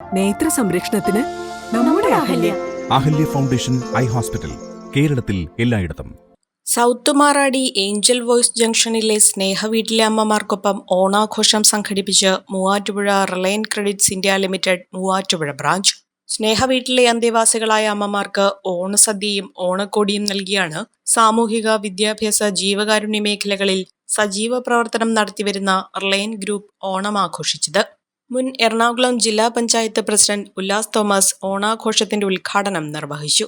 നേത്ര സംരക്ഷണത്തിന് നമ്മുടെ Ahalya. Ahalya foundation eye hospital കേരളത്തിൽ എല്ലായിടത്തും. സൗത്ത് മാറാടി ഏഞ്ചൽ വോയ്സ് ജംഗ്ഷനിലെ സ്നേഹ വീട്ടിലെ അമ്മമാർക്കൊപ്പം ഓണാഘോഷം സംഘടിപ്പിച്ച് Muvattupuzha Reliance credits India limited Muvattupuzha branch. സ്നേഹ വീട്ടിലെ അന്തേവാസികളായ അമ്മമാർക്ക് ഓണസദ്യയും ഓണക്കോടിയും നൽകിയാണ് സാമൂഹിക വിദ്യാഭ്യാസ ജീവകാരുണ്യ മേഖലകളിൽ സജീവ പ്രവർത്തനം നടത്തിവരുന്ന റിലയൻ ഗ്രൂപ്പ് ഓണം ആഘോഷിച്ചത്. മുൻ എറണാകുളം ജില്ലാ പഞ്ചായത്ത് പ്രസിഡന്റ് ഉല്ലാസ് തോമസ് ഓണാഘോഷത്തിന്റെ ഉദ്ഘാടനം നിർവഹിച്ചു.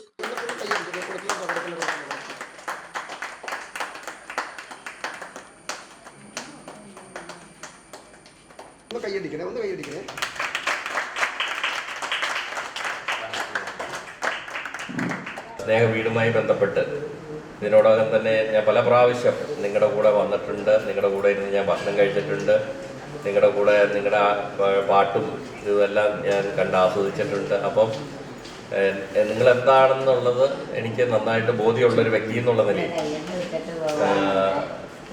സ്നേഹ വീടുമായി ബന്ധപ്പെട്ട് ഇതിനോടകം തന്നെ ഞാൻ പല പ്രാവശ്യം നിങ്ങളുടെ കൂടെ വന്നിട്ടുണ്ട് നിങ്ങളുടെ കൂടെ ഇരുന്ന് ഞാൻ ഭക്ഷണം കഴിച്ചിട്ടുണ്ട്. നിങ്ങളുടെ കൂടെ നിങ്ങളുടെ പാട്ടും ഇതെല്ലാം ഞാൻ കണ്ട് ആസ്വദിച്ചിട്ടുണ്ട്. അപ്പം നിങ്ങൾ എന്താണെന്നുള്ളത് എനിക്ക് നന്നായിട്ട് ബോധ്യമുള്ള ഒരു വ്യക്തി എന്നുള്ള നിലയിൽ.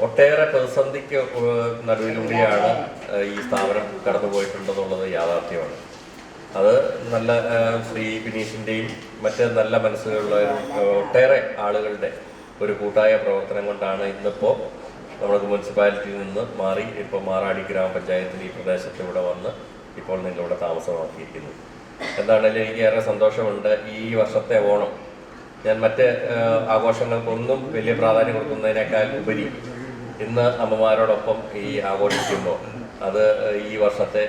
ഒട്ടേറെ പ്രതിസന്ധിക്ക് നടുവിലൂടെയാണ് ഈ സ്ഥാപനം കടന്നു പോയിട്ടുണ്ടെന്നുള്ളത് യാഥാർത്ഥ്യമാണ്. അത് നല്ല ശ്രീ ബിനീഷിന്റെയും മറ്റ് നല്ല മനസ്സുകളുള്ള ഒട്ടേറെ ആളുകളുടെ ഒരു കൂട്ടായ പ്രവർത്തനം കൊണ്ടാണ് ഇന്നിപ്പോൾ നമ്മുടെ മുനിസിപ്പാലിറ്റിയിൽ നിന്ന് മാറി ഇപ്പോൾ മാറാടി ഗ്രാമപഞ്ചായത്തിൽ ഈ പ്രദേശത്ത് ഇവിടെ വന്ന് ഇപ്പോൾ നിങ്ങളിവിടെ താമസമാക്കിയിരിക്കുന്നു. എന്താണെങ്കിലും എനിക്ക് ഏറെ സന്തോഷമുണ്ട് ഈ വർഷത്തെ ഓണം. ഞാൻ മറ്റ് ആഘോഷങ്ങൾക്കൊന്നും വലിയ പ്രാധാന്യം കൊടുക്കുന്നതിനേക്കാൾ ഉപരി ഇന്ന് അമ്മമാരോടൊപ്പം ഈ ആഘോഷിക്കുമ്പോൾ അത് ഈ വർഷത്തെ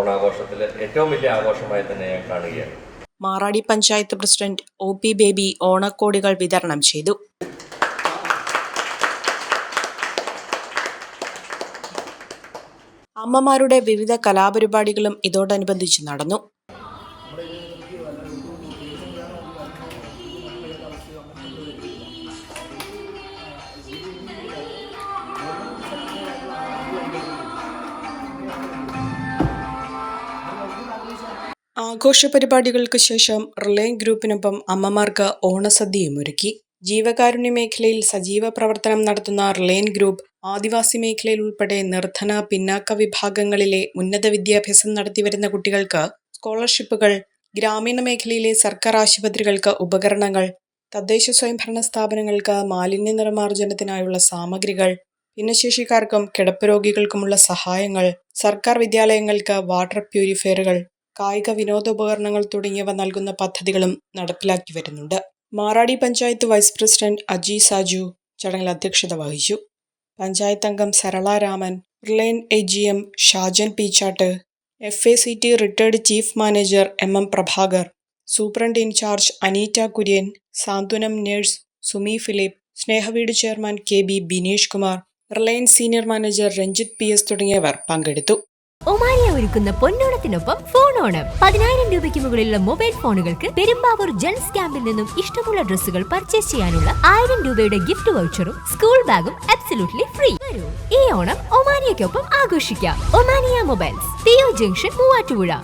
ഓണാഘോഷത്തിൽ ഏറ്റവും വലിയ ആഘോഷമായി തന്നെ ഞാൻ കാണുകയാണ്. Maradi panchayat president O P Baby ഓണക്കോടികൾ വിതരണം ചെയ്തു. അമ്മമാരുടെ വിവിധ കലാപരിപാടികളും ഇതോടനുബന്ധിച്ച് നടന്നു. ആഘോഷ പരിപാടികൾക്ക് ശേഷം റിലയൻ ഗ്രൂപ്പിനൊപ്പം അമ്മമാർക്ക് ഓണസദ്യയും ഒരുക്കി. ജീവകാരുണ്യ മേഖലയിൽ സജീവ പ്രവർത്തനം നടത്തുന്ന റിലയൻ ഗ്രൂപ്പ് ആദിവാസി മേഖലയിൽ ഉൾപ്പെടെ നിർധന പിന്നാക്ക വിഭാഗങ്ങളിലെ ഉന്നത വിദ്യാഭ്യാസം നടത്തിവരുന്ന കുട്ടികൾക്ക് സ്കോളർഷിപ്പുകൾ ഗ്രാമീണ മേഖലയിലെ സർക്കാർ ആശുപത്രികൾക്ക് ഉപകരണങ്ങൾ തദ്ദേശ സ്വയംഭരണ സ്ഥാപനങ്ങൾക്ക് മാലിന്യ നിർമ്മാർജനത്തിനായുള്ള സാമഗ്രികൾ ഭിന്നശേഷിക്കാർക്കും കിടപ്പ് രോഗികൾക്കുമുള്ള സഹായങ്ങൾ സർക്കാർ വിദ്യാലയങ്ങൾക്ക് വാട്ടർ പ്യൂരിഫയറുകൾ കായിക വിനോദോപകരണങ്ങൾ തുടങ്ങിയവ നൽകുന്ന പദ്ധതികളും നടപ്പിലാക്കി വരുന്നുണ്ട്. മാറാടി പഞ്ചായത്ത് വൈസ് പ്രസിഡന്റ് അജി സാജു ചടങ്ങിൽ അധ്യക്ഷത വഹിച്ചു. പഞ്ചായത്ത് അംഗം Sarala Raman Reliance A G M Shajan Peechatt F A C T retired chief manager M M Prabhakar superintendent in charge Aneeta Kurian Santhwanam nurse Sumi Philip Snehaveedu chairman K B Bineesh Kumar Reliance senior manager Ranjith P S തുടങ്ങിയവർ പങ്കെടുത്തു. ഒരുക്കുന്ന പൊന്നോണത്തിനൊപ്പം ഓണം പതിനായിരം രൂപയ്ക്ക് മുകളിലുള്ള mobile ഫോണുകൾക്ക് Perumbavoor gents ക്യാമ്പിൽ നിന്നും ഇഷ്ടമുള്ള ഡ്രസ്സുകൾ പർച്ചേസ് ചെയ്യാനുള്ള ആയിരം രൂപയുടെ ഗിഫ്റ്റ് വൗച്ചറും സ്കൂൾ ബാഗും അബ്സല്യൂട്ട്ലി ഫ്രീ ഈ ഓണം ഒമാനിയയ്ക്കൊപ്പം ആഘോഷിക്കാം. ഒമാനിയ മൊബൈൽസ് തിയോ ജംഗ്ഷൻ മൂവാറ്റുപുഴ.